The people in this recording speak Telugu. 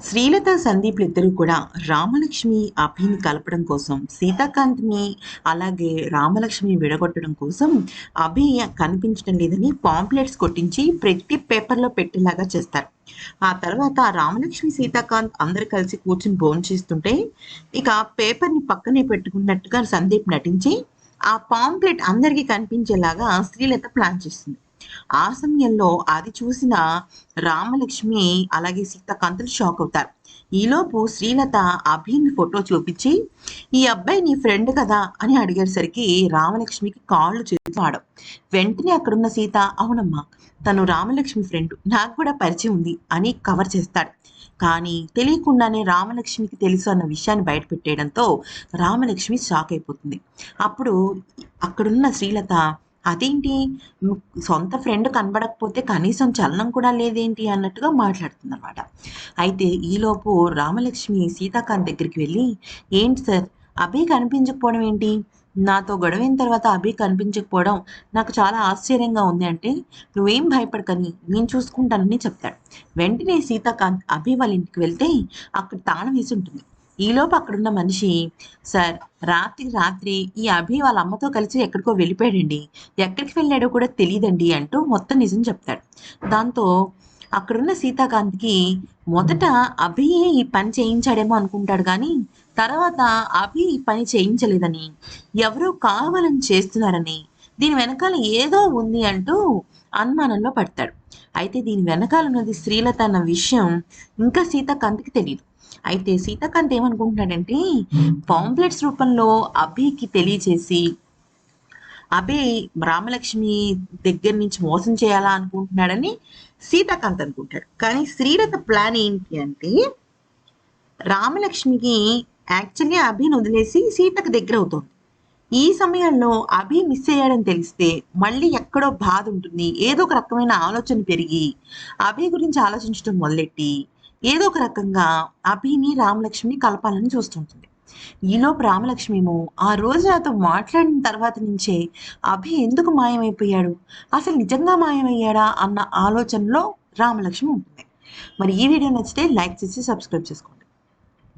శ్రీలత సందీప్లు ఇద్దరు కూడా రామలక్ష్మి అభిని కలపడం కోసం సీతాకాంత్ని అలాగే రామలక్ష్మిని విడగొట్టడం కోసం అభి కనిపించడం లేదని పాంప్లెట్స్ కొట్టించి ప్రతి పేపర్లో పెట్టేలాగా చేస్తారు. ఆ తర్వాత రామలక్ష్మి సీతాకాంత్ అందరు కలిసి కూర్చుని భోజనం చేస్తుంటే ఇక పేపర్ని పక్కనే పెట్టుకున్నట్టుగా సందీప్ నటించి ఆ పాంప్లెట్ అందరికీ కనిపించేలాగా శ్రీలత ప్లాన్ చేస్తుంది. ఆ సమయంలో అది చూసిన రామలక్ష్మి అలాగే సీతాకాంతులు షాక్ అవుతారు. ఈలోపు శ్రీలత అభిని ఫోటో చూపించి ఈ అబ్బాయి నీ ఫ్రెండ్ కదా? అని అడిగేసరికి రామలక్ష్మికి కాళ్ళు చేతులు ఆడవు. వెంటనే అక్కడున్న సీత అవునమ్మా తను రామలక్ష్మి ఫ్రెండ్ నాకు కూడా పరిచయం ఉంది అని కవర్ చేస్తాడు. కానీ తెలియకుండానే రామలక్ష్మికి తెలుసు అన్న విషయాన్ని బయటపెట్టేయడంతో రామలక్ష్మి షాక్ అయిపోతుంది. అప్పుడు అక్కడున్న శ్రీలత అదేంటి? సొంత ఫ్రెండ్ కనబడకపోతే కనీసం చలనం కూడా లేదేంటి అన్నట్టుగా మాట్లాడుతుందనమాట అయితే ఈలోపు రామలక్ష్మి సీతాకాంత్ దగ్గరికి వెళ్ళి ఏంటి సార్ అభి కనిపించకపోవడం ఏంటి? నాతో గొడవైన తర్వాత అభి కనిపించకపోవడం నాకు చాలా ఆశ్చర్యంగా ఉంది అంటే నువ్వేం భయపడకని నేను చూసుకుంటానని చెప్తాడు. వెంటనే సీతాకాంత్ అభి వాళ్ళ ఇంటికి వెళ్తే అక్కడ తాళం వేసి ఉంటుంది. ఈలోపు అక్కడున్న మనిషి సార్ రాత్రి రాత్రి ఈ అభి వాళ్ళ అమ్మతో కలిసి ఎక్కడికో వెళ్ళిపోయాడండి. ఎక్కడికి వెళ్ళాడో కూడా తెలియదండి అంటూ మొత్తం నిజం చెప్తాడు. దాంతో అక్కడున్న సీతాకాంత్కి మొదట అభియే ఈ పని చేయించాడేమో అనుకుంటాడు కానీ తర్వాత అభి ఈ పని చేయించలేదని ఎవరో కావాలని చేస్తున్నారని దీని వెనకాల ఏదో ఉంది అంటూ అనుమానంలో పడతాడు. అయితే దీని వెనకాల ఉన్నది శ్రీలత అన్న విషయం ఇంకా సీతాకాంత్కి తెలియదు అయితే సీతాకాంత్ ఏమనుకుంటున్నాడంటే పాంప్లెట్స్ రూపంలో అభికి తెలియచేసి అభి రామలక్ష్మి దగ్గర నుంచి మోసం చేయాలా అనుకుంటున్నాడని సీతాకాంత్ అనుకుంటాడు. కానీ శ్రీలత ప్లాన్ ఏంటి అంటే రామలక్ష్మికి యాక్చువల్లీ అభిని వదిలేసి సీతకు దగ్గర అవుతుంది. ఈ సమయంలో అభి మిస్ అయ్యాడని తెలిస్తే మళ్ళీ ఎక్కడో బాధ ఉంటుంది. ఏదో ఒక రకమైన ఆలోచన పెరిగి అభి గురించి ఆలోచించడం మొదలెట్టి ఏదో ఒక రకంగా అభిని రామలక్ష్మిని కలపాలని చూస్తుంటుంది. ఈలోపు రామలక్ష్మి ఏమో ఆ రోజు నాతో మాట్లాడిన తర్వాత నుంచే అభి ఎందుకు మాయమైపోయాడు? అసలు నిజంగా మాయమయ్యాడా అన్న ఆలోచనలో రామలక్ష్మి ఉంటుంది. మరి ఈ వీడియో నచ్చితే లైక్ చేసి సబ్స్క్రైబ్ చేసుకోండి.